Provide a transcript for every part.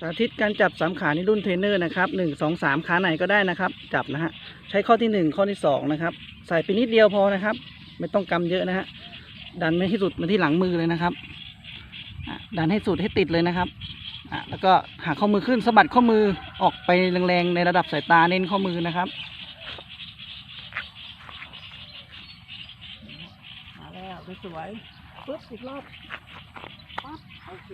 สาธิตการจับสามขาในรุ่นเทรนเนอร์นะครับหนึ่งสองสามขาไหนก็ได้นะครับ จับนะฮะใช้ข้อที่หนึ่งข้อที่สองนะครับ ใส่ไปนิดเดียวพอนะครับ ไม่ต้องกำเยอะนะฮะดันไม่ให้สุดมาที่หลังมือเลยนะครับดันให้สุดให้ติดเลยนะครับอะแล้วก็หาข้อมือขึ้นสะบัดข้อมือออกไปแรงๆในระดับสายตาเน้นข้อมือนะครับมาแล้วสวยปึ๊บอีกรอบปั๊บโอเค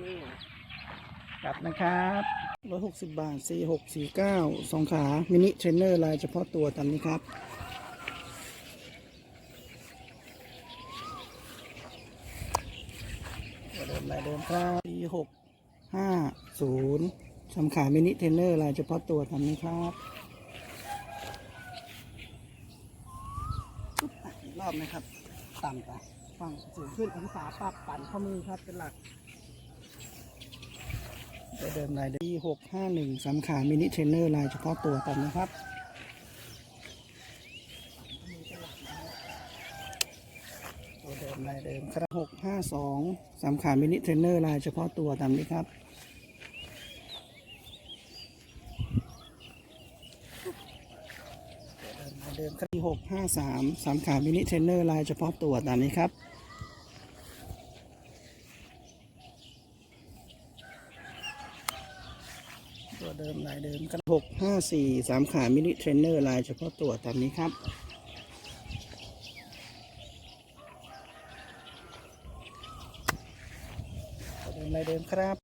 กลับนะครับร้อยหกสิบบาทสี่หกสี่เก้าสองขามินิเทรนเนอร์ลายเฉพาะตัวตามนี้ครับเดิมลายเดิมครับสี่หกห้าศูนย์สำขามินิเทรนเนอร์ลายเฉพาะตัวตามนี้ครับปุ๊บอะอีกรอบนะครับ ต่ำไปฝั่งสูงขึ้นองศาปรับปั่นข้อมือครับเป็นหลัก ตัวเดิมลายดีหกห้าหนึ่งสามขามินิเทรนเนอร์ลายเฉพาะตัวกันนะครับตัวเดิมลายเดิมครับหกห้าสองสามขามินิเทรนเนอร์ลายเฉพาะตัวตามนี้ครับตัวเดิมลายเดิมครับหกห้าสามสามขามินิเทรนเนอร์ลายเฉพาะตัวตามนี้ครับ ตัวเดิมลายเดิมครับหกห้าสี่สามขามินิเทรนเนอร์ลายเฉพาะตัวตามนี้ครับตัวเดิมลายเดิมครับ